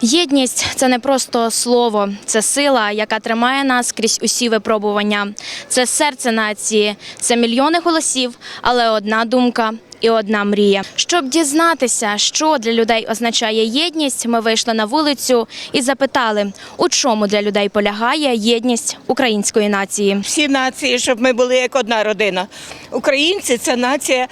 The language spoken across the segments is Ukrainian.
Єдність це не просто слово, це сила, яка тримає нас крізь усі випробування. Це серце нації, це мільйони голосів, але одна думка. І одна мрія. Щоб дізнатися, що для людей означає єдність, ми вийшли на вулицю і запитали, у чому для людей полягає єдність української нації. всі нації, щоб ми були як одна родина. Українці це нація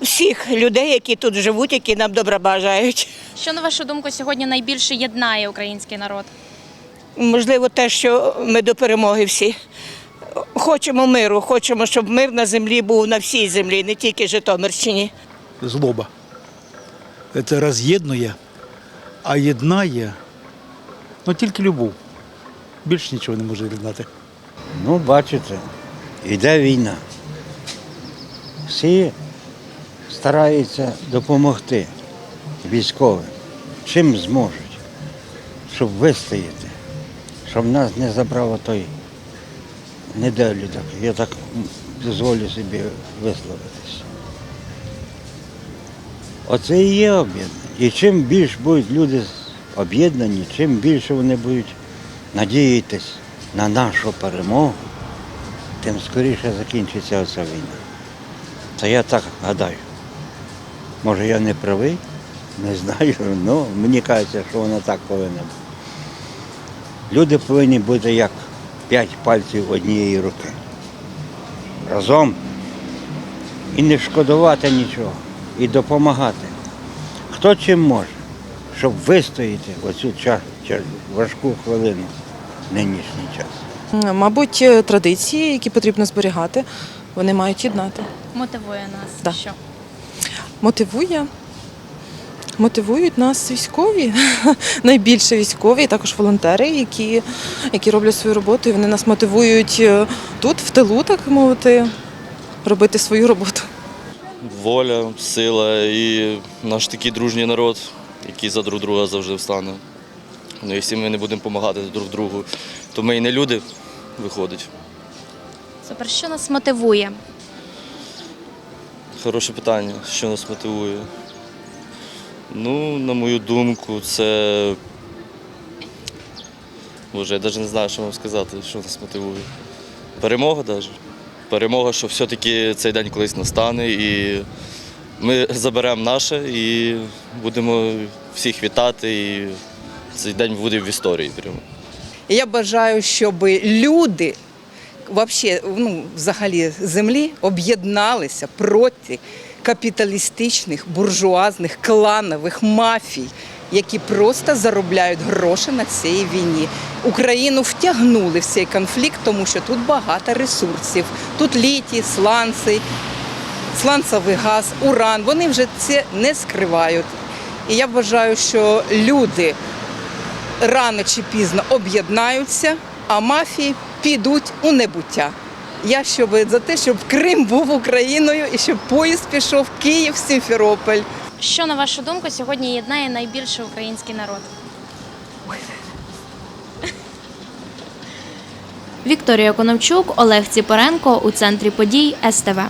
всіх людей, які тут живуть, які нам добра бажають. Що на вашу думку сьогодні найбільше єднає український народ? Можливо, те, що ми до перемоги всі. Хочемо миру, хочемо, щоб мир на землі був на всій землі, не тільки Житомирщині. злоба. Це роз'єднує, а єднає ну, тільки любов. Більше нічого не може єднати. Ну, бачите, йде війна. Всі стараються допомогти військовим, чим зможуть, щоб вистояти, щоб нас не забрав той недолюдок. Я так дозволю собі висловитись. Оце і є об'єднання. І чим більше будуть люди об'єднані, чим більше вони будуть надіятись на нашу перемогу, тим скоріше закінчиться оця війна. Та я так гадаю. Може я не правий, не знаю, але мені кажеться, що воно так повинно бути. Люди повинні бути як п'ять пальців однієї руки. Разом і не шкодувати нічого, і допомагати. Хто чим може, щоб вистояти оцю ча- ча- важку хвилину в нинішній час. Мабуть, традиції, які потрібно зберігати, вони мають єднати. Мотивує нас. Да. Що? Мотивує. Мотивують нас військові, найбільше військові, і також волонтери, які, які роблять свою роботу. І вони нас мотивують е, тут, в тилу, так мовити, робити свою роботу. воля, сила і наш такий дружній народ, який за друг друга завжди встане. Ну, якщо ми не будемо допомагати друг другу, то ми і не люди виходить. Супер, що нас мотивує? Хороше питання, що нас мотивує. Ну, на мою думку, це. Боже, я навіть не знаю, що вам сказати, що нас мотивує. Перемога навіть. Перемога, що все-таки цей день колись настане і ми заберемо наше і будемо всіх вітати. І цей день буде в історії прямо. Я бажаю, щоб люди вообще, ну, взагалі землі об'єдналися проти капіталістичних, буржуазних, кланових мафій, які просто заробляють гроші на цій війні. Україну втягнули в цей конфлікт, тому що тут багато ресурсів. Тут літій, сланці, сланцевий газ, уран. Вони вже це не скривають. І я вважаю, що люди рано чи пізно об'єднаються, а мафії підуть у небуття. Я щоб за те, щоб Крим був Україною і щоб поїзд пішов Київ, Сімферополь. Що на вашу думку сьогодні єднає найбільше український народ? Вікторія Коновчук, Олег Ціпоренко у центрі подій СТВ.